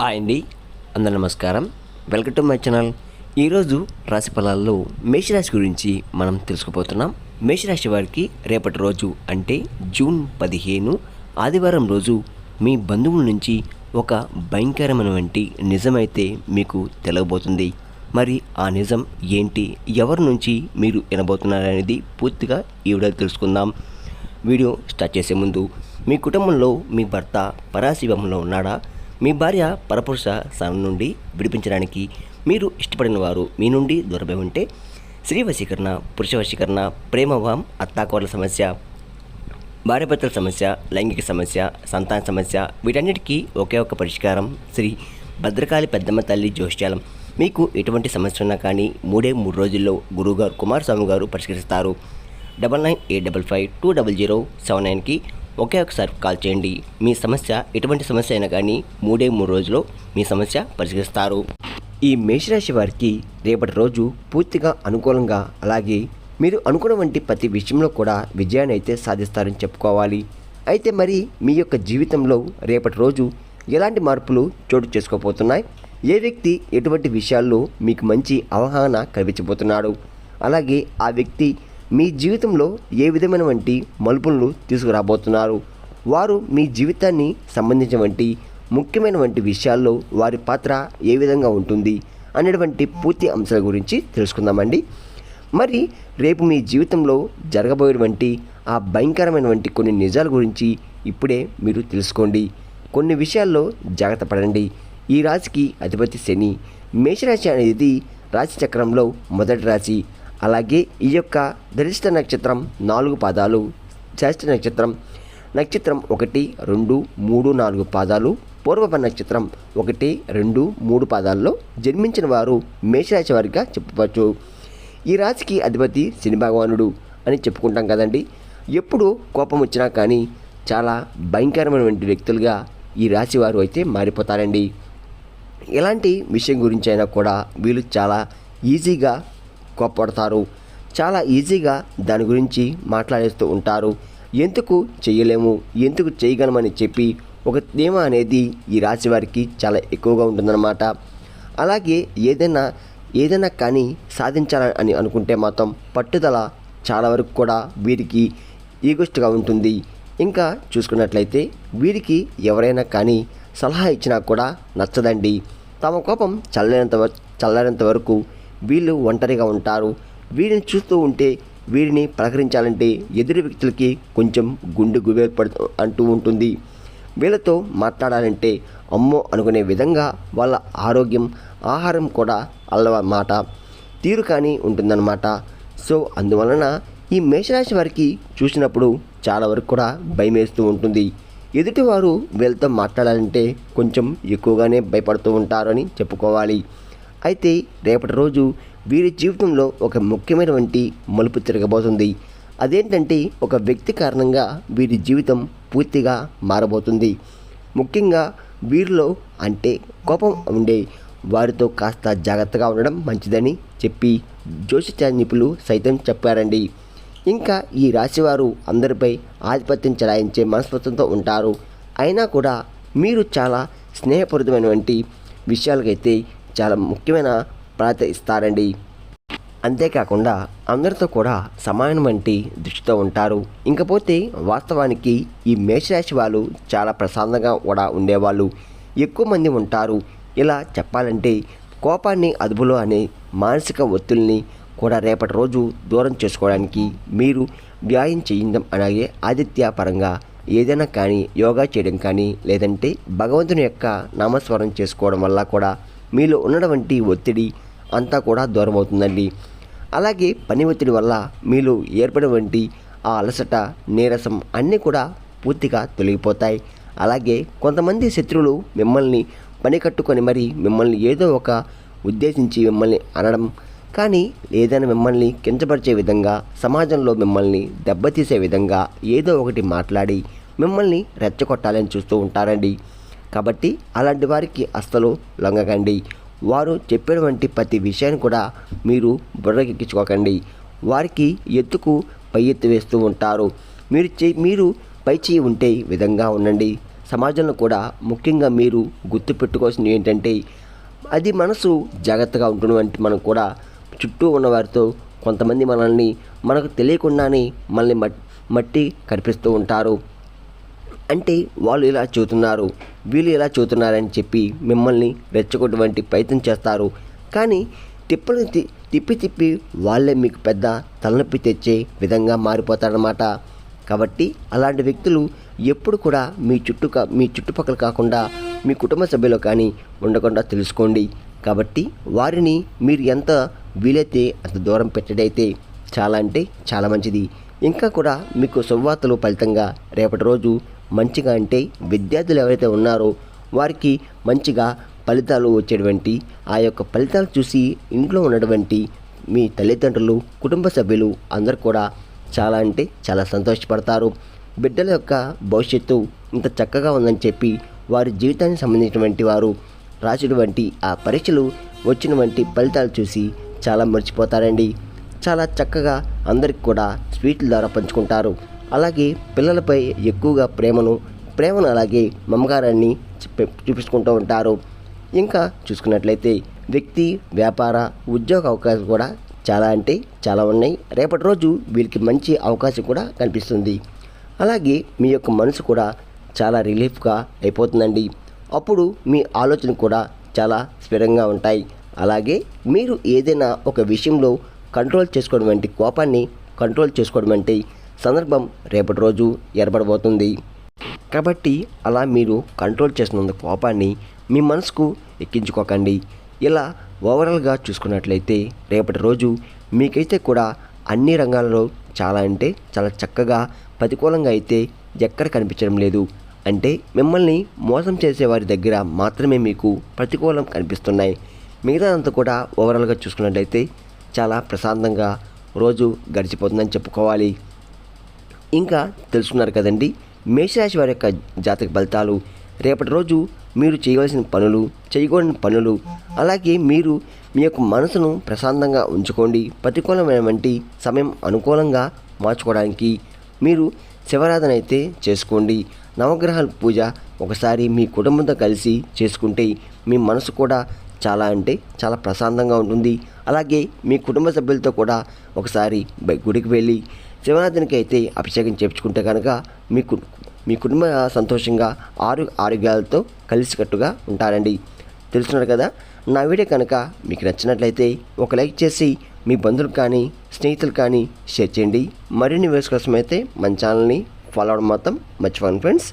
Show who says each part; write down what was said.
Speaker 1: Hi అండి అందరు నమస్కారం. వెల్కమ్ టు మై ఛానల్ ఈరోజు రాశి ఫలాల్లో మేషరాశి గురించి మనం తెలుసుకోబోతున్నాం. మేషరాశి వారికి రేపటి రోజు అంటే జూన్ పదిహేను ఆదివారం రోజు మీ బంధువుల నుంచి ఒక భయంకరమైనటువంటి నిజమైతే మీకు తెలవబోతుంది. మరి ఆ నిజం ఏంటి ఎవరి నుంచి మీరు వినబోతున్నారనేది పూర్తిగా ఈ వీడియో తెలుసుకుందాం. వీడియో స్టార్ట్ చేసే ముందు మీ కుటుంబంలో మీ భర్త పరాశివంలో ఉన్నాడా? మీ భార్య పరపురుష స్థానం నుండి విడిపించడానికి మీరు ఇష్టపడిన వారు మీ నుండి దూరమై ఉంటే స్త్రీ వశీకరణ పురుష వశీకరణ ప్రేమవాం అత్తాకోడల సమస్య భార్యాభర్తల సమస్య లైంగిక సమస్య సంతాన సమస్య వీటన్నిటికీ ఒకే ఒక పరిష్కారం శ్రీ భద్రకాళి పెద్దమ్మ తల్లి జోష్యాలం మీకు ఎటువంటి సమస్య ఉన్నా కానీ మూడే మూడు రోజుల్లో గురువుగారు కుమారస్వామి గారు పరిష్కరిస్తారు. Double nine eight double five two double zero seven నైన్కి ఒకే ఒకసారి కాల్ చేయండి. మీ సమస్య ఎటువంటి సమస్య అయినా కానీ మూడే మూడు రోజుల్లో మీ సమస్య పరిష్కరిస్తారు. ఈ మేషరాశి వారికి రేపటి రోజు పూర్తిగా అనుకూలంగా అలాగే మీరు అనుకున్న వంటి ప్రతి విషయంలో కూడా విజయాన్ని అయితే సాధిస్తారని చెప్పుకోవాలి. అయితే మరి మీ యొక్క జీవితంలో రేపటి రోజు ఎలాంటి మార్పులు చోటు చేసుకోబోతున్నాయి? ఏ వ్యక్తి ఎటువంటి విషయాల్లో మీకు మంచి అవగాహన కల్పించబోతున్నాడు? అలాగే ఆ వ్యక్తి మీ జీవితంలో ఏ విధమైన వంటి మలుపులను తీసుకురాబోతున్నారు? వారు మీ జీవితాన్ని సంబంధించిన వంటి ముఖ్యమైన వంటి విషయాల్లో వారి పాత్ర ఏ విధంగా ఉంటుంది అనేటువంటి పూర్తి అంశాల గురించి తెలుసుకుందామండి. మరి రేపు మీ జీవితంలో జరగబోయేటువంటి ఆ భయంకరమైనటువంటి కొన్ని నిజాల గురించి ఇప్పుడే మీరు తెలుసుకోండి. కొన్ని విషయాల్లో జాగ్రత్త పడండి. ఈ రాశికి అధిపతి శని. మేషరాశి అనేది రాశి చక్రంలో మొదటి రాశి. అలాగే ఈ యొక్క ధరిష్ట నక్షత్రం నాలుగు పాదాలు జ్యేష్ఠ నక్షత్రం నక్షత్రం ఒకటి రెండు మూడు నాలుగు పాదాలు పూర్వప నక్షత్రం ఒకటి రెండు మూడు పాదాల్లో జన్మించిన వారు మేషరాశి వారిగా చెప్పవచ్చు. ఈ రాశికి అధిపతి శని భగవానుడు అని చెప్పుకుంటాం కదండి. ఎప్పుడు కోపం వచ్చినా కానీ చాలా భయంకరమైనటువంటి వ్యక్తులుగా ఈ రాశి వారు అయితే మారిపోతారండి. ఎలాంటి విషయం గురించి అయినా కూడా వీళ్ళు చాలా ఈజీగా కోప్పడతారు. చాలా ఈజీగా దాని గురించి మాట్లాడేస్తూ ఉంటారు. ఎందుకు చేయలేము ఎందుకు చేయగలమని చెప్పి ఒక తేమ అనేది ఈ రాశి వారికి చాలా ఎక్కువగా ఉంటుందన్నమాట. అలాగే ఏదైనా ఏదైనా కానీ సాధించాలని అని అనుకుంటే మాత్రం పట్టుదల చాలా వరకు కూడా వీరికి ఈగోస్ట్గా ఉంటుంది. ఇంకా చూసుకున్నట్లయితే వీరికి ఎవరైనా కానీ సలహా ఇచ్చినా కూడా నచ్చదండి. తమ కోపం చల్లేంత వ- చల్లారేంత వరకు వీళ్ళు ఒంటరిగా ఉంటారు. వీరిని చూస్తూ ఉంటే వీరిని పలకరించాలంటే ఎదురు వ్యక్తులకి కొంచెం గుండె గుబేర్పడు అంటూ ఉంటుంది. వీళ్ళతో మాట్లాడాలంటే అమ్మో అనుకునే విధంగా వాళ్ళ ఆరోగ్యం ఆహారం కూడా అల్లమాట తీరు కానీ ఉంటుందన్నమాట. సో అందువలన ఈ మేషరాశి వారికి చూసినప్పుడు చాలా వరకు కూడా భయం వేస్తూ ఉంటుంది. ఎదుటివారు వీళ్ళతో మాట్లాడాలంటే కొంచెం ఎక్కువగానే భయపడుతూ ఉంటారని చెప్పుకోవాలి. అయితే రేపటి రోజు వీరి జీవితంలో ఒక ముఖ్యమైనటువంటి మలుపు తిరగబోతుంది. అదేంటంటే ఒక వ్యక్తి కారణంగా వీరి జీవితం పూర్తిగా మారబోతుంది. ముఖ్యంగా వీరిలో అంటే కోపం ఉండే వారితో కాస్త జాగ్రత్తగా ఉండడం మంచిదని చెప్పి జ్యోతిష నిపుణులు సైతం చెప్పారండి. ఇంకా ఈ రాశివారు అందరిపై ఆధిపత్యం చెలాయించే మనస్తత్వంతో ఉంటారు. అయినా కూడా మీరు చాలా స్నేహపూరితమైనటువంటి విషయాలకైతే చాలా ముఖ్యమైన ప్రాధాన్యత ఇస్తారండి. అంతేకాకుండా అందరితో కూడా సమానం వంటి దృష్టితో ఉంటారు. ఇంకపోతే వాస్తవానికి ఈ మేషరాశి వాళ్ళు చాలా ప్రశాంతంగా కూడా ఉండేవాళ్ళు. ఎక్కువ మంది ఉంటారు. ఇలా చెప్పాలంటే కోపాన్ని అదుపులో అనే మానసిక ఒత్తిడిని కూడా రేపటి రోజు దూరం చేసుకోవడానికి మీరు వ్యాయామం చేయడం అలాగే ఆదిత్య పరంగా ఏదైనా కానీ యోగా చేయడం కానీ లేదంటే భగవంతుని యొక్క నామస్వరం చేసుకోవడం వల్ల కూడా మీలో ఉన్నటువంటి ఒత్తిడి అంతా కూడా దూరం అవుతుందండి అలాగే పని ఒత్తిడి వల్ల మీలో ఏర్పడినటువంటి ఆ అలసట నీరసం అన్నీ కూడా పూర్తిగా తొలగిపోతాయి. అలాగే కొంతమంది శత్రువులు మిమ్మల్ని పని కట్టుకొని మరి మిమ్మల్ని ఏదో ఒక ఉద్దేశించి మిమ్మల్ని అనడం కానీ ఏదైనా మిమ్మల్ని కించపరిచే విధంగా సమాజంలో మిమ్మల్ని దెబ్బతీసే విధంగా ఏదో ఒకటి మాట్లాడి మిమ్మల్ని రెచ్చగొట్టాలని చూస్తూ ఉంటారండి. కాబట్టి అలాంటి వారికి అస్సలు లొంగకండి. వారు చెప్పినటువంటి ప్రతి విషయాన్ని కూడా మీరు బుర్రకెక్కించుకోకండి వారికి ఎత్తుకు పై ఎత్తు వేస్తూ ఉంటారు. మీరు చే మీరు పై చేయి ఉంటే విధంగా ఉండండి. సమాజంలో కూడా ముఖ్యంగా మీరు గుర్తుపెట్టుకోవాల్సింది ఏంటంటే అది మనసు జాగ్రత్తగా ఉంటున్నటువంటి మనం కూడా చుట్టూ ఉన్నవారితో కొంతమంది మనల్ని మనకు తెలియకుండానే మనల్ని మట్టి కనిపిస్తూ ఉంటారు. అంటే వాళ్ళు ఇలా చూతున్నారు వీళ్ళు ఇలా చెబుతున్నారని చెప్పి మిమ్మల్ని రెచ్చగొట్టువంటి ప్రయత్నం చేస్తారు. కానీ తిప్పని తి- తిప్పి తిప్పి వాళ్ళే మీకు పెద్ద తలనొప్పి తెచ్చే విధంగా మారిపోతారన్నమాట. కాబట్టి అలాంటి వ్యక్తులు ఎప్పుడు కూడా మీ చుట్టూ మీ చుట్టుపక్కల కాకుండా మీ కుటుంబ సభ్యులు కానీ ఉండకుండా తెలుసుకోండి. కాబట్టి వారిని మీరు ఎంత వీలైతే అంత దూరం పెట్టడైతే చాలా అంటే చాలా మంచిది. ఇంకా కూడా మీకు శుభవార్తలు ఫలితంగా రేపటి రోజు మంచిగా అంటే విద్యార్థులు ఎవరైతే ఉన్నారో వారికి మంచిగా ఫలితాలు వచ్చేటువంటి ఆ యొక్క ఫలితాలు చూసి ఇంట్లో ఉన్నటువంటి మీ తల్లిదండ్రులు కుటుంబ సభ్యులు అందరు కూడా చాలా అంటే చాలా సంతోషపడతారు. బిడ్డల యొక్క భవిష్యత్తు ఇంత చక్కగా ఉందని చెప్పి వారి జీవితానికి సంబంధించినటువంటి వారు రాసినటువంటి ఆ పరీక్షలు వచ్చినటువంటి ఫలితాలు చూసి చాలా మర్చిపోతారండి. చాలా చక్కగా అందరికి కూడా స్వీట్ల ద్వారా పంచుకుంటారు. అలాగే పిల్లలపై ఎక్కువగా ప్రేమను ప్రేమను అలాగే మమకారాన్ని చూపించుకుంటూ ఉంటారు. ఇంకా చూసుకున్నట్లయితే వ్యక్తి వ్యాపార ఉద్యోగ అవకాశం కూడా చాలా అంటే చాలా ఉన్నాయి. రేపటి రోజు వీళ్ళకి మంచి అవకాశం కూడా కనిపిస్తుంది. అలాగే మీ యొక్క మనసు కూడా చాలా రిలీఫ్గా అయిపోతుందండి. అప్పుడు మీ ఆలోచన కూడా చాలా స్థిరంగా ఉంటాయి. అలాగే మీరు ఏదైనా ఒక విషయంలో కంట్రోల్ చేసుకోవడం వంటి కోపాన్ని కంట్రోల్ చేసుకోవడం అంటే సందర్భం రేపటి రోజు ఏర్పడబోతుంది. కాబట్టి అలా మీరు కంట్రోల్ చేస్తున్నందుకు కోపాన్ని మీ మనసుకు ఎక్కించుకోకండి. ఇలా ఓవరాల్గా చూసుకున్నట్లయితే రేపటి రోజు మీకైతే కూడా అన్ని రంగాలలో చాలా అంటే చాలా చక్కగా ప్రతికూలంగా అయితే ఎక్కడ కనిపించడం లేదు. అంటే మిమ్మల్ని మోసం చేసే వారి దగ్గర మాత్రమే మీకు ప్రతికూలం కనిపిస్తున్నాయి. మిగతాదంతా కూడా ఓవరాల్గా చూసుకున్నట్లయితే చాలా ప్రశాంతంగా రోజు గడిచిపోతుందని చెప్పుకోవాలి. ఇంకా తెలుసుకున్నారు కదండి మేషరాశి వారి యొక్క జాతక ఫలితాలు. రేపటి రోజు మీరు చేయవలసిన పనులు చేయకూడని పనులు అలాగే మీరు మీ యొక్క మనసును ప్రశాంతంగా ఉంచుకోండి. ప్రతికూలమైనటువంటి సమయం అనుకూలంగా మార్చుకోవడానికి మీరు శివరాధన అయితే చేసుకోండి. నవగ్రహాల పూజ ఒకసారి మీ కుటుంబంతో కలిసి చేసుకుంటే మీ మనసు కూడా చాలా అంటే చాలా ప్రశాంతంగా ఉంటుంది. అలాగే మీ కుటుంబ సభ్యులతో కూడా ఒకసారి బై- గుడికి వెళ్ళి శివనాథునికి అయితే అభిషేకం చేయించుకుంటే కనుక మీ కు మీ కుటుంబ సంతోషంగా ఆరు ఆరోగ్యాలతో కలిసికట్టుగా ఉంటారండి. తెలుసున్నారు కదా? నా వీడియో కనుక మీకు నచ్చినట్లయితే ఒక లైక్ చేసి మీ బంధువులకు కానీ స్నేహితులు కానీ షేర్ చేయండి. మరిన్ని వీడియోస్ కోసం అయితే మన ఛానల్ని ఫాలో అవడం మాత్రం మర్చిపోను ఫ్రెండ్స్.